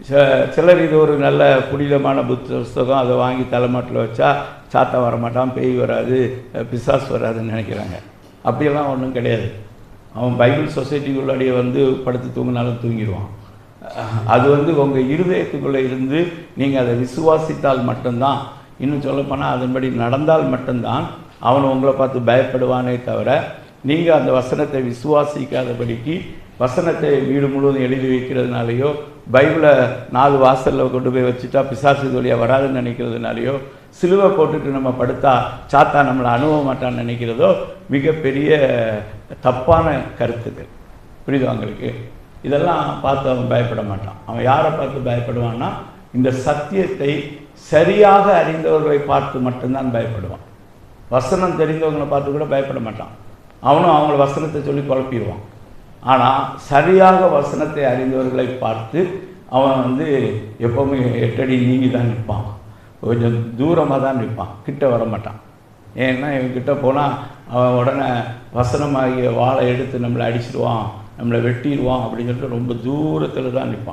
ச- சிலர் இது ஒரு நல்ல புனிதமான புஸ்தகம். அதை வாங்கி தலைமாட்டில் வச்சா சாத்தா வரமாட்டான் பேய் வராது பிசாஸ் வராதுன்னு நினைக்கிறாங்க. அப்படியெல்லாம் ஒன்றும் கிடையாது. அவன் பைபிள் சொசைட்டிக்குள்ளாடியே வந்து படுத்து தூங்கினாலும் தூங்கிடுவான். அது வந்து உங்கள் இருதயத்துக்குள்ளே இருந்து நீங்கள் அதை விசுவாசித்தால் மட்டும்தான். இன்னும் சொல்லப்போனால் அதன்படி நடந்தால் மட்டும்தான் அவன் உங்களை பார்த்து பயப்படுவானே தவிர நீங்கள் அந்த வசனத்தை விசுவாசிக்காதபடிக்கு வசனத்தை வீடு முழுவதும் எழுதி வைக்கிறதுனாலையோ பைபிளை நாலு வாசலில் கொண்டு போய் வச்சுட்டா பிசாசு வழியாக வராதுன்னு நினைக்கிறதுனாலையோ சிலுவை போட்டுட்டு நம்ம படுத்தா சாத்தா நம்மளை அணுக மாட்டான்னு நினைக்கிறதோ மிகப்பெரிய தப்பான கருத்துக்கள் புரியுது அவங்களுக்கு இதெல்லாம் பார்த்து அவன் பயப்பட மாட்டான். அவன் யாரை பார்த்து பயப்படுவான்னா இந்த சத்தியத்தை சரியாக அறிந்தவர்களை பார்த்து மட்டும்தான் பயப்படுவான். வசனம் தெரிந்தவங்களை பார்த்து கூட பயப்பட மாட்டான். அவனும் அவங்கள வசனத்தை சொல்லி குழப்பிடுவான். ஆனால் சரியாக வசனத்தை அறிந்தவர்களை பார்த்து அவன் வந்து எப்போவுமே எட்டடி நீங்கி தான் நிற்பான். கொஞ்சம் தூரமாக தான் நிற்பான். கிட்ட வர மாட்டான் ஏன்னா இவன் கிட்ட போனால் அவன் உடனே வசனமாகிய வாழை எடுத்து நம்மளை அடிச்சிடுவான் நம்மளை வெட்டிடுவான் அப்படின்னு சொல்லிட்டு ரொம்ப தூரத்தில் தான் நிற்பான்.